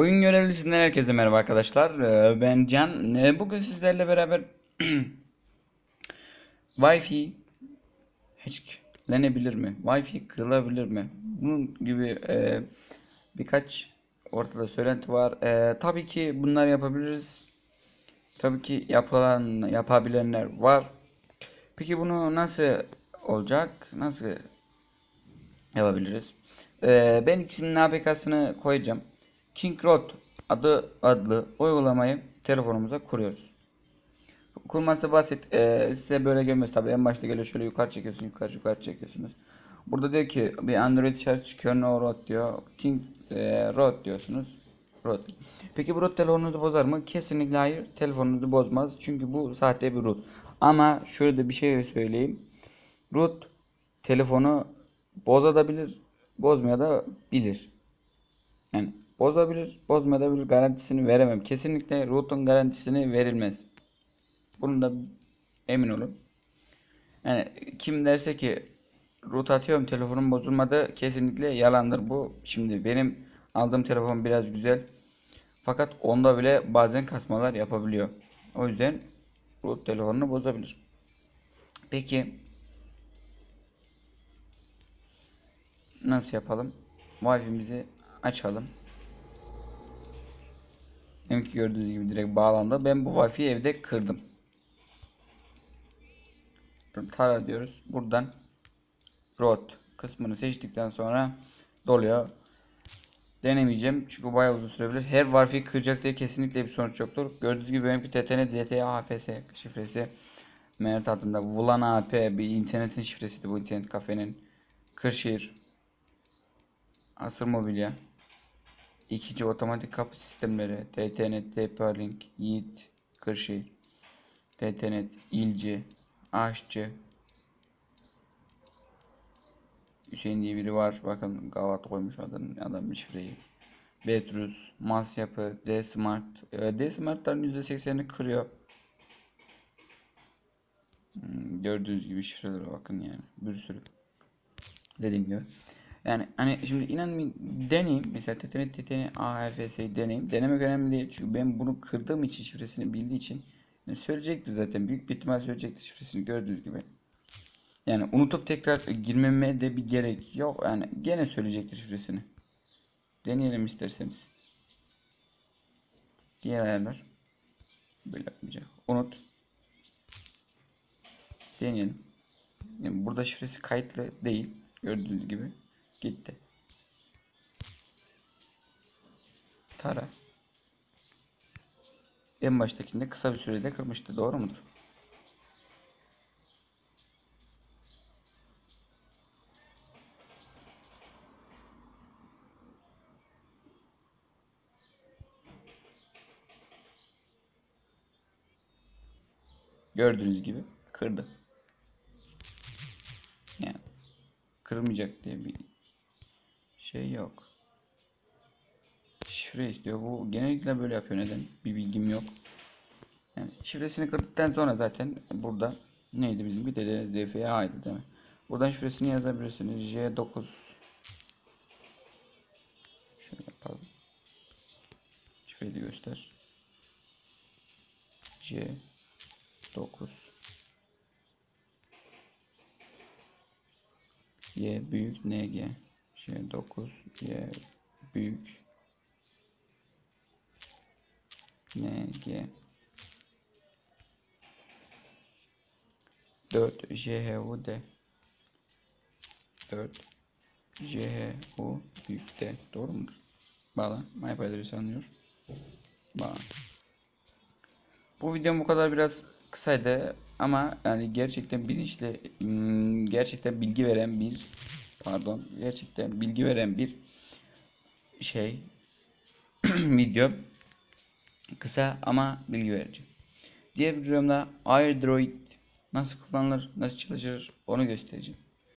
Oyun görevlisinden herkese merhaba arkadaşlar. Ee, Ben Can. Ee, Bugün sizlerle beraber Wi-Fi hacklenebilir mi? Wi-Fi kırılabilir mi? Bunun gibi e, birkaç ortada söylenti var. Ee, tabii ki bunlar yapabiliriz. Tabii ki yapılan yapabilenler var. Peki bunu nasıl olacak? Nasıl yapabiliriz? Ee, ben ikisinin APK'sını koyacağım. King adı adlı uygulamayı telefonumuza kuruyoruz. Kurması basit. Ee, size böyle gelmez tabii. En başta geliyor şöyle yukarı çekiyorsun, yukarı yukarı çekiyorsunuz. Burada diyor ki bir Android çıkıyor. No Road diyor. King e, Road diyorsunuz. Road. Peki bu root telefonunuzu bozar mı? Kesinlikle hayır. Telefonunuzu bozmaz. Çünkü bu sahte bir root. Ama şöyle de bir şey söyleyeyim. Root telefonu bozabilir, bozmaya da bilir. Yani bozabilir, bozmayabilir garantisini veremem. Kesinlikle root'un garantisini verilmez. Bunun da emin olun. Yani kim derse ki root atıyorum telefonum bozulmadı kesinlikle yalandır bu. Şimdi benim aldığım telefon biraz güzel. Fakat onda bile bazen kasmalar yapabiliyor. O yüzden root telefonunu bozabilir. Peki nasıl yapalım? Wi-Fi'mizi açalım. Benimki gördüğünüz gibi direkt bağlandı. Ben bu Wi-Fi'yi evde kırdım. Tara diyoruz. Buradan root kısmını seçtikten sonra doluyor. Denemeyeceğim çünkü bayağı uzun sürebilir. Her Wi-Fi kıracak diye kesinlikle bir sonuç yoktur. Gördüğünüz gibi benimki TTN ZTA HFS şifresi. Mert adında Vulan AP bir internetin şifresiydi bu internet kafenin. Kırşehir. Asır Mobilya. İkinci otomatik kapı sistemleri. TTNet, TP-Link, Yiğit, Kırşehir. TTNet, İlci, Aşçı. Hüseyin diye biri var. Bakın Gavat koymuş adam, adam şifreyi. Betrus, Mas Yapı, D Smart. Ee, D Smart'ların %80'ini kırıyor. Hmm, gördüğünüz gibi şifrelere bakın yani. Bir sürü. Dediğim gibi. Yani hani şimdi inanmayın deneyim. Mesela TTNet, TTN, AHFS'yi deneyim. Denemek önemli değil. Çünkü ben bunu kırdığım için şifresini bildiği için yani söyleyecektir zaten. Büyük bir ihtimal söyleyecektir şifresini gördüğünüz gibi. Yani unutup tekrar girmeme de bir gerek yok. Yani gene söyleyecektir şifresini. Deneyelim isterseniz. Diğer ayarlar. Böyle yapmayacak. Unut. Deneyelim. Yani burada şifresi kayıtlı değil. Gördüğünüz gibi. Gitti. Tara. En baştakinde kısa bir sürede kırmıştı. Doğru mudur? Gördüğünüz gibi kırdı. Yani kırılmayacak diye bir şey yok. Şifre istiyor. Bu genellikle böyle yapıyor. Neden? Bir bilgim yok. Yani şifresini kırdıktan sonra zaten burada neydi bizim bir de ZFA'ydı değil mi? Buradan şifresini yazabilirsiniz. J9 Şöyle yapalım. Şifreyi de göster. C 9 Y büyük NG J 9 Y büyük NG 4 JHU D 4 JHU büyük D doğru mudur? Bağlan. MyPy adresi anlıyor. Bağlan. Bu videom bu kadar biraz kısaydı ama yani gerçekten bilinçli hmm, gerçekten bilgi veren bir pardon gerçekten bilgi veren bir şey video kısa ama bilgi verici. Diğer videomda AirDroid nasıl kullanılır, nasıl çalışır onu göstereceğim.